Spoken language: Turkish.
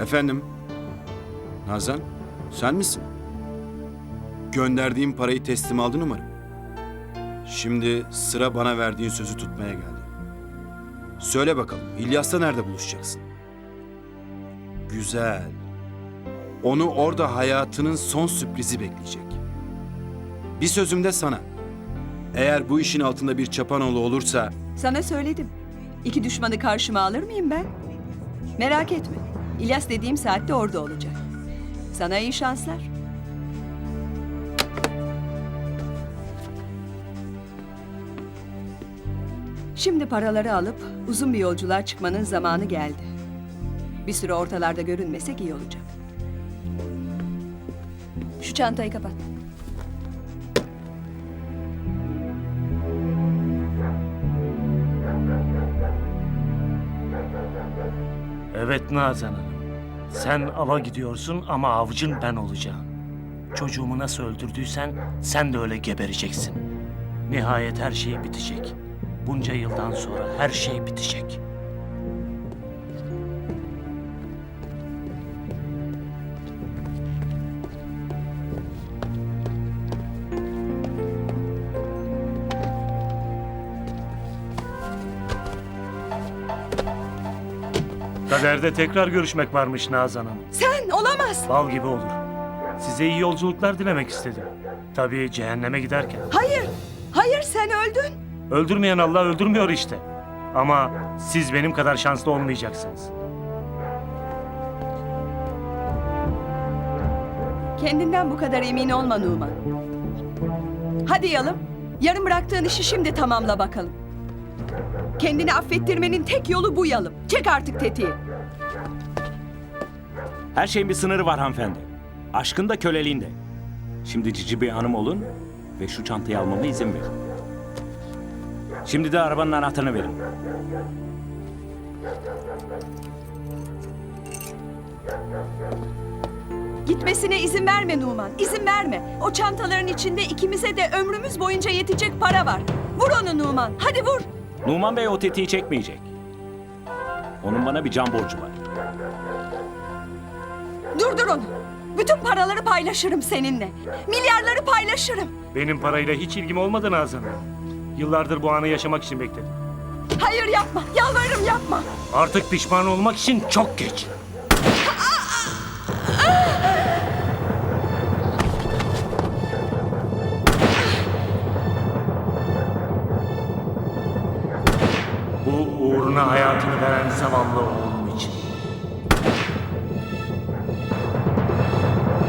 Efendim? Nazan, sen misin? Gönderdiğim parayı teslim aldın umarım. Şimdi sıra bana verdiğin sözü tutmaya geldi. Söyle bakalım, İlyas'la nerede buluşacaksın? Güzel. Onu orada hayatının son sürprizi bekleyecek. Bir sözüm de sana. Eğer bu işin altında bir çapanoğlu olursa Sana söyledim. İki düşmanı karşıma alır mıyım ben? Merak etme. İlyas dediğim saatte orada olacak. Sana iyi şanslar. Şimdi paraları alıp uzun bir yolculuğa çıkmanın zamanı geldi. Bir süre ortalarda görünmesek iyi olacak. Şu çantayı kapat. Evet Nazan Hanım. Sen ava gidiyorsun ama avcın ben olacağım. Çocuğumu nasıl öldürdüysen sen de öyle gebereceksin. Nihayet her şey bitecek. Bunca yıldan sonra her şey bitecek. Kaderde tekrar görüşmek varmış Nazan Hanım. Sen olamaz. Bal gibi olur. Size iyi yolculuklar dilemek istedim. Tabii cehenneme giderken. Hayır. Hayır sen öldün. Öldürmeyen Allah öldürmüyor işte. Ama siz benim kadar şanslı olmayacaksınız. Kendinden bu kadar emin olma Numan. Hadi yalım. Yarım bıraktığın işi şimdi tamamla bakalım. Kendini affettirmenin tek yolu bu yalım. Çek artık tetiği. Her şeyin bir sınırı var hanımefendi. Aşkın da köleliğin de. Şimdi cici bir hanım olun ve şu çantayı almama izin verin. Şimdi de arabanın anahtarını verin. Gitmesine izin verme Numan. İzin verme. O çantaların içinde ikimize de ömrümüz boyunca yetecek para var. Vur onu Numan. Hadi vur. Numan Bey o tetiği çekmeyecek. Onun bana bir can borcu var. Durdur onu. Bütün paraları paylaşırım seninle. Milyarları paylaşırım. Benim parayla hiç ilgim olmadı Nazan. Yıllardır bu anı yaşamak için bekledim. Hayır yapma. Yalvarırım yapma. Artık pişman olmak için çok geç. Uğruna hayatını veren zavallı oğlum.